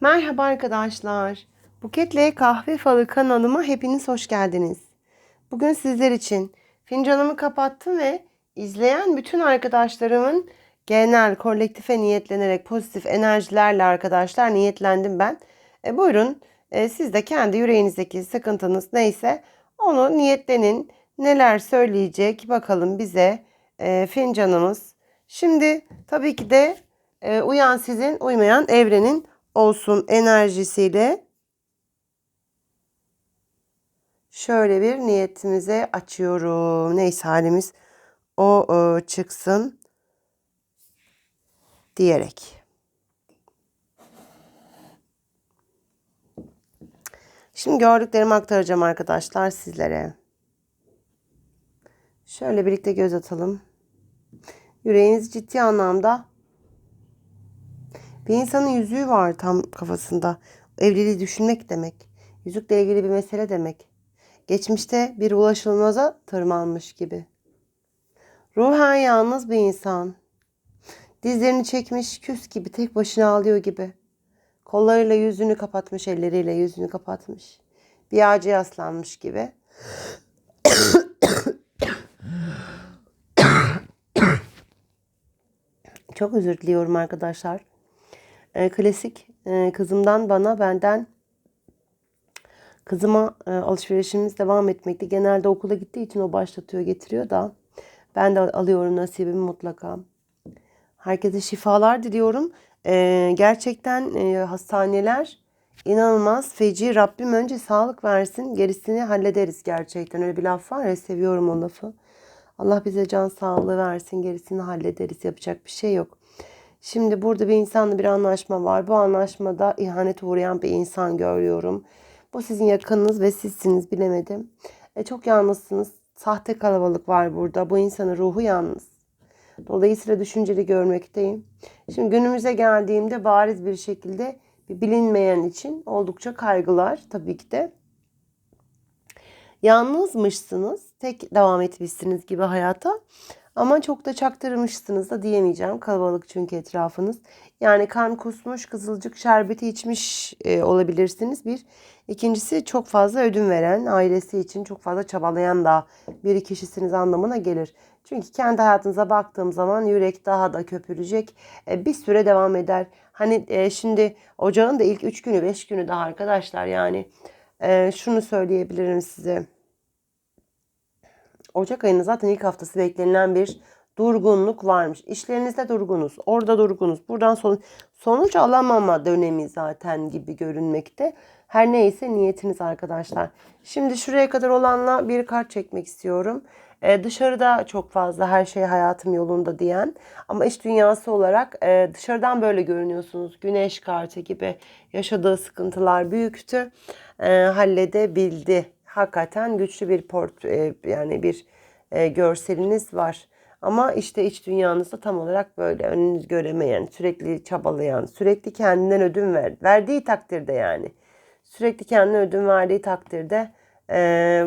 Merhaba arkadaşlar. Buketle Kahve Falı kanalıma hepiniz hoş geldiniz. Bugün sizler için fincanımı kapattım ve izleyen bütün arkadaşlarımın genel kolektife niyetlenerek pozitif enerjilerle arkadaşlar niyetlendim ben. E, buyurun e, siz de kendi yüreğinizdeki sıkıntınız neyse onu niyetlenin. Neler söyleyecek bakalım bize e, fincanımız. Şimdi tabii ki de e, uyan sizin uymayan evrenin olsun enerjisiyle şöyle bir niyetimize açıyorum. Neyse halimiz o e, çıksın diyerek. Şimdi gördüklerimi aktaracağım arkadaşlar sizlere. Şöyle birlikte göz atalım. Yüreğiniz ciddi anlamda bir insanın yüzüğü var tam kafasında. Evliliği düşünmek demek. Yüzükle ilgili bir mesele demek. Geçmişte bir ulaşılmaza tırmanmış gibi. Ruhen yalnız bir insan. Dizlerini çekmiş küs gibi tek başına ağlıyor gibi. Kollarıyla yüzünü kapatmış, elleriyle yüzünü kapatmış. Bir ağaca yaslanmış gibi. Çok özür diliyorum arkadaşlar. E, klasik e, kızımdan bana benden kızıma e, alışverişimiz devam etmekte. Genelde okula gittiği için o başlatıyor getiriyor da ben de alıyorum nasibimi mutlaka. Herkese şifalar diliyorum. E, gerçekten e, hastaneler inanılmaz feci. Rabbim önce sağlık versin gerisini hallederiz gerçekten. Öyle bir laf var ya seviyorum o lafı. Allah bize can sağlığı versin gerisini hallederiz yapacak bir şey yok. Şimdi burada bir insanla bir anlaşma var. Bu anlaşmada ihanet uğrayan bir insan görüyorum. Bu sizin yakınınız ve sizsiniz bilemedim. E, çok yalnızsınız. Sahte kalabalık var burada. Bu insanın ruhu yalnız. Dolayısıyla düşünceli görmekteyim. Şimdi günümüze geldiğimde bariz bir şekilde bilinmeyen için oldukça kaygılar tabii ki de. Yalnızmışsınız. Tek devam etmişsiniz gibi hayata. Ama çok da çaktırmışsınız da diyemeyeceğim. Kalabalık çünkü etrafınız. Yani kan kusmuş, kızılcık şerbeti içmiş e, olabilirsiniz. Bir. İkincisi çok fazla ödün veren, ailesi için çok fazla çabalayan da bir kişisiniz anlamına gelir. Çünkü kendi hayatınıza baktığım zaman yürek daha da köpürecek. E, bir süre devam eder. Hani e, şimdi ocağın da ilk 3 günü 5 günü daha arkadaşlar yani e, şunu söyleyebilirim size. Ocak ayının zaten ilk haftası beklenilen bir durgunluk varmış. İşlerinizde durgunuz, orada durgunuz. Buradan son, sonuç alamama dönemi zaten gibi görünmekte. Her neyse niyetiniz arkadaşlar. Şimdi şuraya kadar olanla bir kart çekmek istiyorum. Ee, dışarıda çok fazla her şey hayatım yolunda diyen ama iç dünyası olarak e, dışarıdan böyle görünüyorsunuz. Güneş kartı gibi yaşadığı sıkıntılar büyüktü. E, halledebildi hakikaten güçlü bir port e, yani bir e, görseliniz var. Ama işte iç dünyanızda tam olarak böyle önünüz göremeyen, sürekli çabalayan, sürekli kendinden ödün ver, verdiği takdirde yani. Sürekli kendine ödün verdiği takdirde e,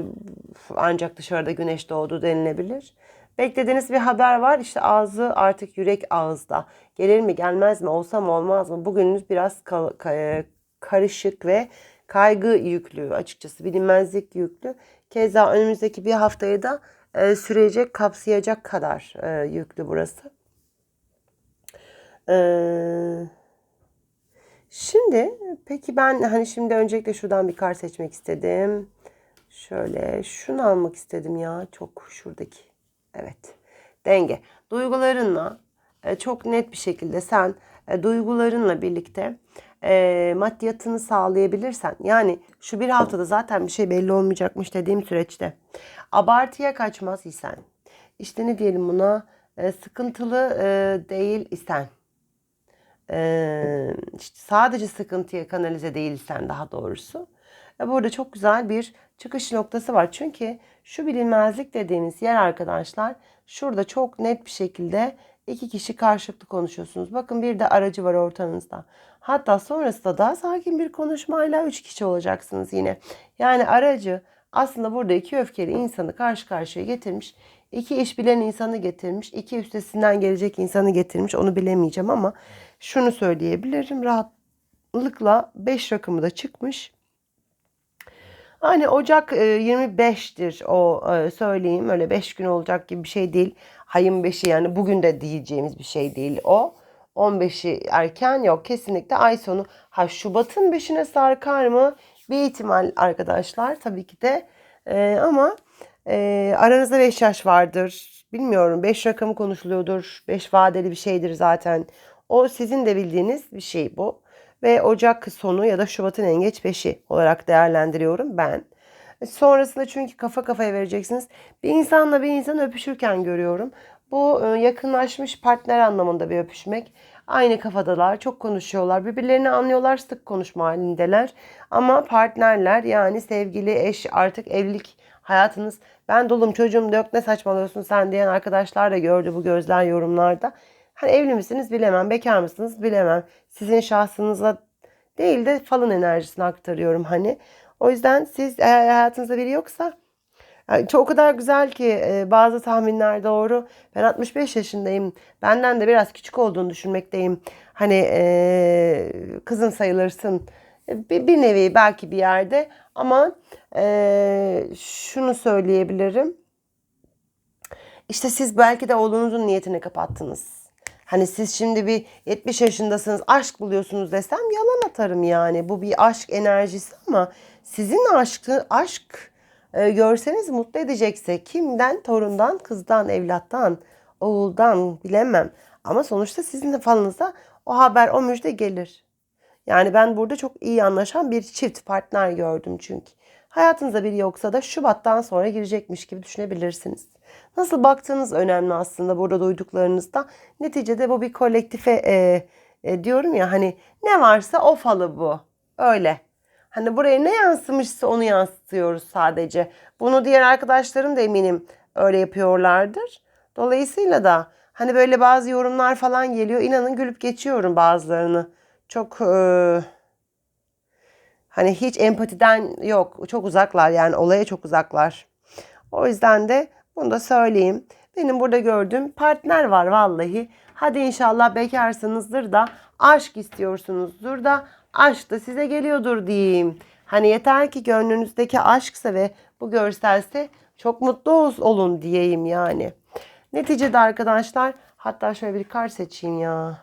ancak dışarıda güneş doğdu denilebilir. Beklediğiniz bir haber var. İşte ağzı artık yürek ağızda. Gelir mi gelmez mi olsa mı olmaz mı? Bugününüz biraz ka- karışık ve kaygı yüklü açıkçası bilinmezlik yüklü. Keza önümüzdeki bir haftayı da e, sürecek kapsayacak kadar e, yüklü burası. E, şimdi peki ben hani şimdi öncelikle şuradan bir kart seçmek istedim. Şöyle şunu almak istedim ya çok şuradaki. Evet denge. Duygularınla e, çok net bir şekilde sen e, duygularınla birlikte e, maddiyatını sağlayabilirsen yani şu bir haftada zaten bir şey belli olmayacakmış dediğim süreçte abartıya kaçmaz isen işte ne diyelim buna e, sıkıntılı e, değil isen e, işte sadece sıkıntıya kanalize değilsen daha doğrusu e, burada çok güzel bir çıkış noktası var. Çünkü şu bilinmezlik dediğimiz yer arkadaşlar şurada çok net bir şekilde iki kişi karşılıklı konuşuyorsunuz. Bakın bir de aracı var ortanızda. Hatta sonrasında daha sakin bir konuşmayla üç kişi olacaksınız yine. Yani aracı aslında burada iki öfkeli insanı karşı karşıya getirmiş. iki iş bilen insanı getirmiş. iki üstesinden gelecek insanı getirmiş. Onu bilemeyeceğim ama şunu söyleyebilirim. Rahat rahatlıkla 5 rakamı da çıkmış. Hani Ocak e, 25'tir o e, söyleyeyim. Öyle 5 gün olacak gibi bir şey değil. Hayın 5'i yani bugün de diyeceğimiz bir şey değil o. 15'i erken yok kesinlikle ay sonu. Ha Şubat'ın 5'ine sarkar mı? Bir ihtimal arkadaşlar tabii ki de. E, ama e, aranızda 5 yaş vardır. Bilmiyorum 5 rakamı konuşuluyordur. 5 vadeli bir şeydir zaten. O sizin de bildiğiniz bir şey bu. Ve Ocak sonu ya da Şubat'ın en geç 5'i olarak değerlendiriyorum ben. Sonrasında çünkü kafa kafaya vereceksiniz. Bir insanla bir insan öpüşürken görüyorum. Bu e, yakınlaşmış partner anlamında bir öpüşmek. Aynı kafadalar, çok konuşuyorlar. Birbirlerini anlıyorlar, sık konuşma halindeler. Ama partnerler yani sevgili, eş, artık evlilik hayatınız. Ben dolum çocuğum yok ne saçmalıyorsun sen diyen arkadaşlar da gördü bu gözler yorumlarda. Hani evli misiniz bilemem, bekar mısınız bilemem. Sizin şahsınıza değil de falın enerjisini aktarıyorum hani. O yüzden siz eğer hayatınızda biri yoksa yani çok o kadar güzel ki e, bazı tahminler doğru. Ben 65 yaşındayım. Benden de biraz küçük olduğunu düşünmekteyim. Hani e, kızın sayılırsın. E, bir, bir nevi belki bir yerde ama e, şunu söyleyebilirim. İşte siz belki de oğlunuzun niyetini kapattınız. Hani siz şimdi bir 70 yaşındasınız aşk buluyorsunuz desem yalan atarım yani. Bu bir aşk enerjisi ama sizin aşkı aşk e, görseniz mutlu edecekse kimden? Torundan, kızdan, evlattan, oğuldan bilemem. Ama sonuçta sizin falınızda o haber, o müjde gelir. Yani ben burada çok iyi anlaşan bir çift partner gördüm çünkü. Hayatınızda biri yoksa da Şubat'tan sonra girecekmiş gibi düşünebilirsiniz. Nasıl baktığınız önemli aslında burada duyduklarınızda. Neticede bu bir kolektife e, e, diyorum ya hani ne varsa o falı bu. Öyle. Hani buraya ne yansımışsa onu yansıtıyoruz sadece. Bunu diğer arkadaşlarım da eminim öyle yapıyorlardır. Dolayısıyla da hani böyle bazı yorumlar falan geliyor. İnanın gülüp geçiyorum bazılarını. Çok e, hani hiç empatiden yok. Çok uzaklar yani olaya çok uzaklar. O yüzden de bunu da söyleyeyim. Benim burada gördüğüm partner var vallahi. Hadi inşallah bekarsınızdır da aşk istiyorsunuzdur da aşk da size geliyordur diyeyim. Hani yeter ki gönlünüzdeki aşksa ve bu görselse çok mutlu olun diyeyim yani. Neticede arkadaşlar hatta şöyle bir kar seçeyim ya.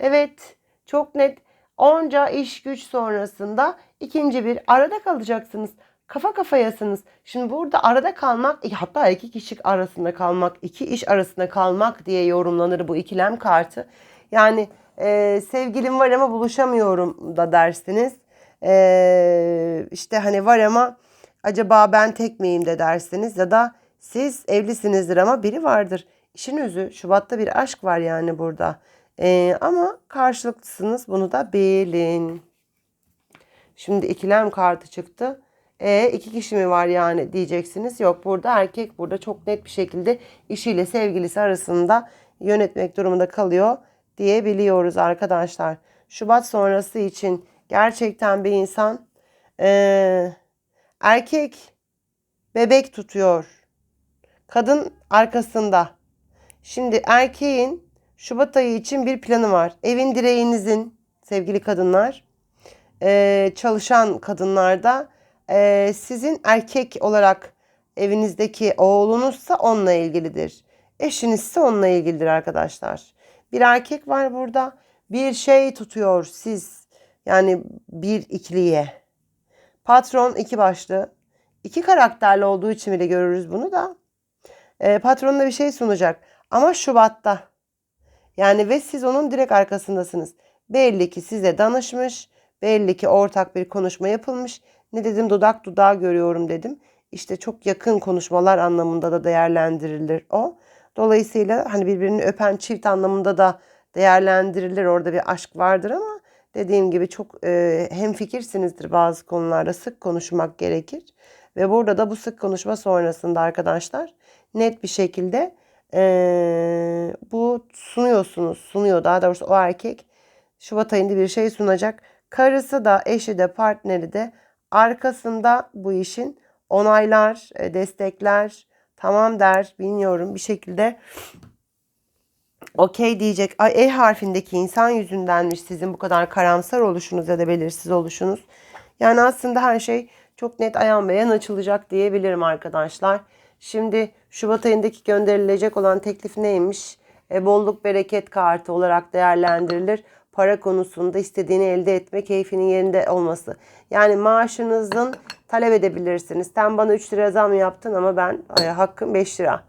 Evet çok net onca iş güç sonrasında ikinci bir arada kalacaksınız. Kafa kafayasınız. Şimdi burada arada kalmak e, hatta iki kişi arasında kalmak, iki iş arasında kalmak diye yorumlanır bu ikilem kartı. Yani e, sevgilim var ama buluşamıyorum da dersiniz. E, işte hani var ama acaba ben tek miyim de dersiniz ya da siz evlisinizdir ama biri vardır. İşin özü Şubat'ta bir aşk var yani burada. E, ama karşılıklısınız bunu da bilin. Şimdi ikilem kartı çıktı. E iki kişi mi var yani diyeceksiniz. Yok burada erkek burada çok net bir şekilde işiyle sevgilisi arasında yönetmek durumunda kalıyor diyebiliyoruz arkadaşlar. Şubat sonrası için gerçekten bir insan e, erkek bebek tutuyor. Kadın arkasında. Şimdi erkeğin Şubat ayı için bir planı var. Evin direğinizin sevgili kadınlar, e, çalışan kadınlarda e, sizin erkek olarak evinizdeki oğlunuzsa onunla ilgilidir. Eşinizse onunla ilgilidir arkadaşlar. Bir erkek var burada. Bir şey tutuyor siz. Yani bir ikiliye. Patron iki başlı. İki karakterli olduğu için bile görürüz bunu da. E, patronuna bir şey sunacak. Ama Şubat'ta. Yani ve siz onun direkt arkasındasınız. Belli ki size danışmış. Belli ki ortak bir konuşma yapılmış. Ne dedim dudak dudağa görüyorum dedim. İşte çok yakın konuşmalar anlamında da değerlendirilir o. Dolayısıyla hani birbirini öpen çift anlamında da değerlendirilir. Orada bir aşk vardır ama dediğim gibi çok e, hem fikirsinizdir bazı konularda sık konuşmak gerekir. Ve burada da bu sık konuşma sonrasında arkadaşlar net bir şekilde e, bu sunuyorsunuz. Sunuyor daha doğrusu o erkek Şubat ayında bir şey sunacak. Karısı da eşi de partneri de arkasında bu işin onaylar, e, destekler, tamam der, bilmiyorum bir şekilde okey diyecek. Ay E harfindeki insan yüzündenmiş sizin bu kadar karamsar oluşunuz ya da belirsiz oluşunuz. Yani aslında her şey çok net ayan beyan açılacak diyebilirim arkadaşlar. Şimdi Şubat ayındaki gönderilecek olan teklif neymiş? E, bolluk bereket kartı olarak değerlendirilir. Para konusunda istediğini elde etme keyfinin yerinde olması. Yani maaşınızın talep edebilirsiniz. Sen bana 3 lira zam yaptın ama ben ay, hakkım 5 lira.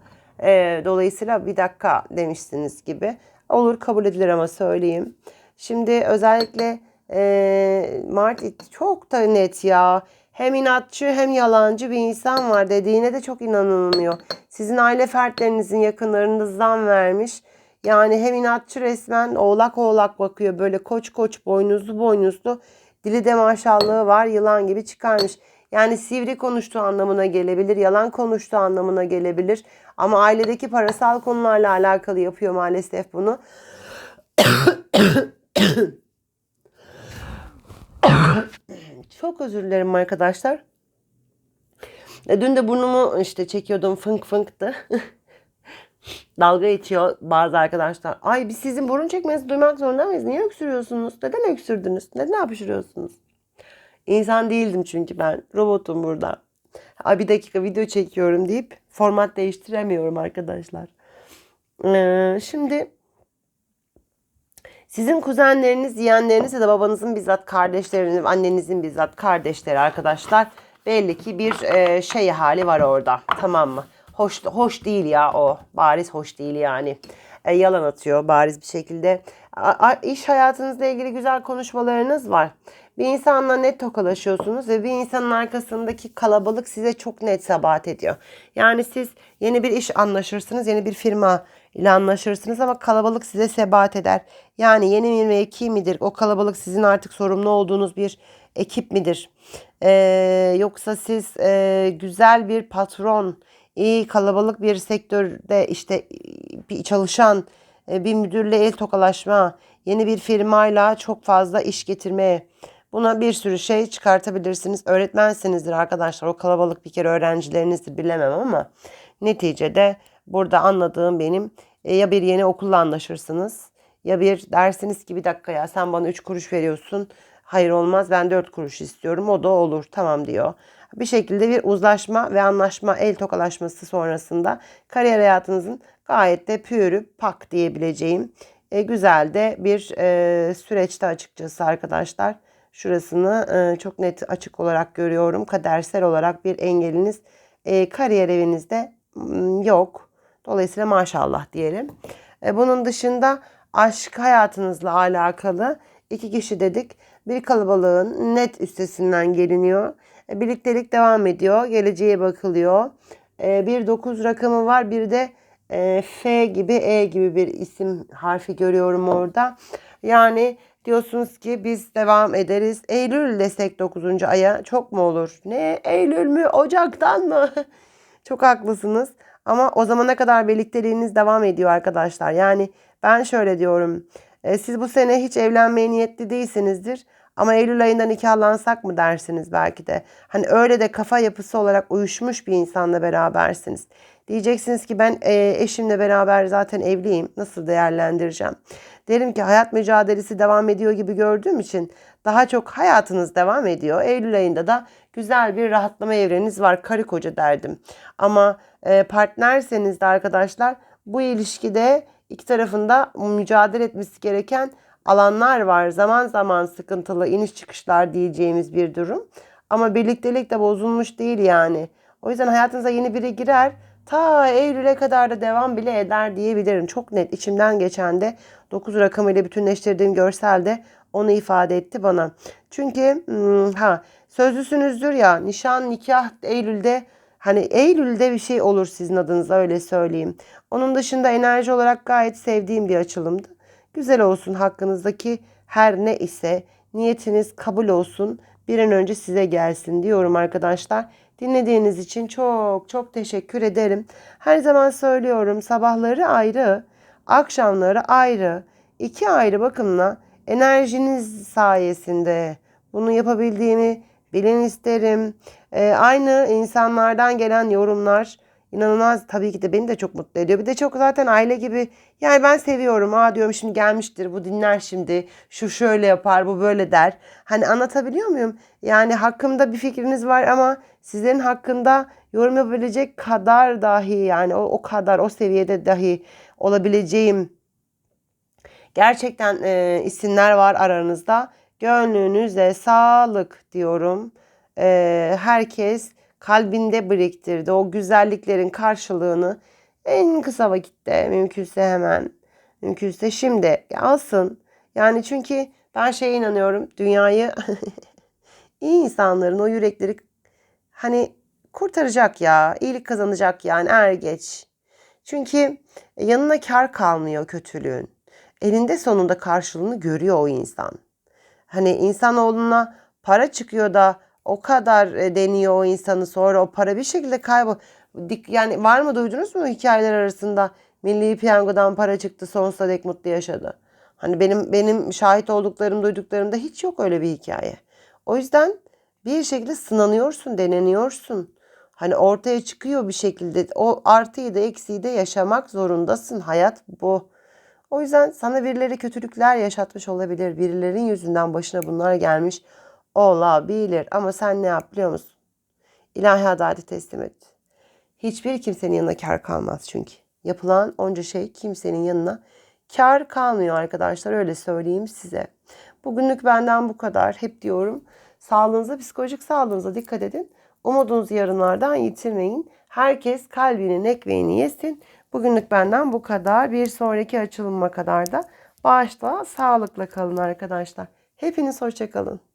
E, dolayısıyla bir dakika demişsiniz gibi. Olur kabul edilir ama söyleyeyim. Şimdi özellikle e, Mart çok da net ya. Hem inatçı hem yalancı bir insan var dediğine de çok inanılmıyor. Sizin aile fertlerinizin yakınlarınızdan vermiş. Yani hem inatçı resmen oğlak oğlak bakıyor böyle koç koç boynuzlu boynuzlu. Dili de maşallahı var yılan gibi çıkarmış. Yani sivri konuştuğu anlamına gelebilir, yalan konuştuğu anlamına gelebilir. Ama ailedeki parasal konularla alakalı yapıyor maalesef bunu. Çok özür dilerim arkadaşlar. E, Dün de burnumu işte çekiyordum fınk fınktı. Dalga geçiyor bazı arkadaşlar. Ay biz sizin burun çekmenizi duymak zorunda mıyız? Niye öksürüyorsunuz? Neden öksürdünüz? Neden hapşırıyorsunuz? İnsan değildim çünkü ben. Robotum burada. Ay bir dakika video çekiyorum deyip format değiştiremiyorum arkadaşlar. Ee, şimdi sizin kuzenleriniz, yeğenleriniz ya da babanızın bizzat kardeşleriniz, annenizin bizzat kardeşleri arkadaşlar belli ki bir e, şey hali var orada. Tamam mı? Hoş hoş değil ya o. Bariz hoş değil yani. E, yalan atıyor bariz bir şekilde. A, a, iş hayatınızla ilgili güzel konuşmalarınız var. Bir insanla net tokalaşıyorsunuz ve bir insanın arkasındaki kalabalık size çok net sabat ediyor. Yani siz yeni bir iş anlaşırsınız, yeni bir firma ile anlaşırsınız ama kalabalık size sebat eder. Yani yeni bir mevki midir? O kalabalık sizin artık sorumlu olduğunuz bir ekip midir? Ee, yoksa siz e, güzel bir patron, iyi kalabalık bir sektörde işte bir çalışan e, bir müdürle el tokalaşma, yeni bir firmayla çok fazla iş getirmeye Buna bir sürü şey çıkartabilirsiniz. Öğretmensinizdir arkadaşlar. O kalabalık bir kere öğrencilerinizdir bilemem ama neticede burada anladığım benim e, ya bir yeni okulla anlaşırsınız ya bir dersiniz ki bir dakika ya sen bana 3 kuruş veriyorsun. Hayır olmaz ben 4 kuruş istiyorum. O da olur tamam diyor. Bir şekilde bir uzlaşma ve anlaşma el tokalaşması sonrasında kariyer hayatınızın gayet de pürü pak diyebileceğim e, güzel de bir e, süreçte açıkçası arkadaşlar. Şurasını e, çok net açık olarak görüyorum. Kadersel olarak bir engeliniz e, kariyer evinizde m, yok. Dolayısıyla maşallah diyelim. E, bunun dışında aşk hayatınızla alakalı iki kişi dedik. Bir kalabalığın net üstesinden geliniyor. Birliktelik devam ediyor. Geleceğe bakılıyor. Bir 9 rakamı var. Bir de F gibi E gibi bir isim harfi görüyorum orada. Yani diyorsunuz ki biz devam ederiz. Eylül desek 9. aya çok mu olur? Ne Eylül mü Ocak'tan mı? çok haklısınız. Ama o zamana kadar birlikteliğiniz devam ediyor arkadaşlar. Yani ben şöyle diyorum. E, siz bu sene hiç evlenmeye niyetli değilsinizdir. Ama Eylül ayında nikahlansak mı dersiniz belki de. Hani öyle de kafa yapısı olarak uyuşmuş bir insanla berabersiniz. Diyeceksiniz ki ben e, eşimle beraber zaten evliyim. Nasıl değerlendireceğim? Derim ki hayat mücadelesi devam ediyor gibi gördüğüm için daha çok hayatınız devam ediyor. Eylül ayında da güzel bir rahatlama evreniz var. Karı koca derdim. Ama e, partnerseniz de arkadaşlar bu ilişkide iki tarafında mücadele etmesi gereken alanlar var. Zaman zaman sıkıntılı iniş çıkışlar diyeceğimiz bir durum. Ama birliktelik de bozulmuş değil yani. O yüzden hayatınıza yeni biri girer. Ta Eylül'e kadar da devam bile eder diyebilirim. Çok net içimden geçen de 9 rakamıyla bütünleştirdiğim görselde onu ifade etti bana. Çünkü hmm, ha sözlüsünüzdür ya nişan nikah Eylül'de hani Eylül'de bir şey olur sizin adınıza öyle söyleyeyim. Onun dışında enerji olarak gayet sevdiğim bir açılımdı. Güzel olsun hakkınızdaki her ne ise niyetiniz kabul olsun. Bir an önce size gelsin diyorum arkadaşlar. Dinlediğiniz için çok çok teşekkür ederim. Her zaman söylüyorum sabahları ayrı, akşamları ayrı. iki ayrı bakımla enerjiniz sayesinde bunu yapabildiğimi bilin isterim. Ee, aynı insanlardan gelen yorumlar inanılmaz tabii ki de beni de çok mutlu ediyor. Bir de çok zaten aile gibi yani ben seviyorum. Aa diyorum şimdi gelmiştir bu dinler şimdi. Şu şöyle yapar bu böyle der. Hani anlatabiliyor muyum? Yani hakkımda bir fikriniz var ama sizlerin hakkında yorum yapabilecek kadar dahi yani o, o kadar o seviyede dahi olabileceğim gerçekten e, isimler var aranızda. Gönlünüze sağlık diyorum. E, herkes kalbinde biriktirdi. O güzelliklerin karşılığını en kısa vakitte mümkünse hemen mümkünse şimdi alsın. Yani çünkü ben şeye inanıyorum. Dünyayı iyi insanların o yürekleri hani kurtaracak ya. iyilik kazanacak yani er geç. Çünkü yanına kar kalmıyor kötülüğün. Elinde sonunda karşılığını görüyor o insan. Hani insanoğluna para çıkıyor da o kadar e, deniyor o insanı sonra o para bir şekilde kaybol. Yani var mı duydunuz mu hikayeler arasında Milli Piyango'dan para çıktı sonsuza dek mutlu yaşadı. Hani benim benim şahit olduklarım duyduklarımda hiç yok öyle bir hikaye. O yüzden bir şekilde sınanıyorsun, deneniyorsun. Hani ortaya çıkıyor bir şekilde. O artıyı da eksiği de yaşamak zorundasın. Hayat bu. O yüzden sana birileri kötülükler yaşatmış olabilir. Birilerin yüzünden başına bunlar gelmiş olabilir. Ama sen ne yap biliyor musun? İlahi adaleti teslim et. Hiçbir kimsenin yanına kar kalmaz çünkü. Yapılan onca şey kimsenin yanına kar kalmıyor arkadaşlar öyle söyleyeyim size. Bugünlük benden bu kadar. Hep diyorum sağlığınıza, psikolojik sağlığınıza dikkat edin. Umudunuzu yarınlardan yitirmeyin. Herkes kalbinin ekmeğini yesin. Bugünlük benden bu kadar. Bir sonraki açılıma kadar da bağışla, sağlıkla kalın arkadaşlar. Hepiniz hoşçakalın.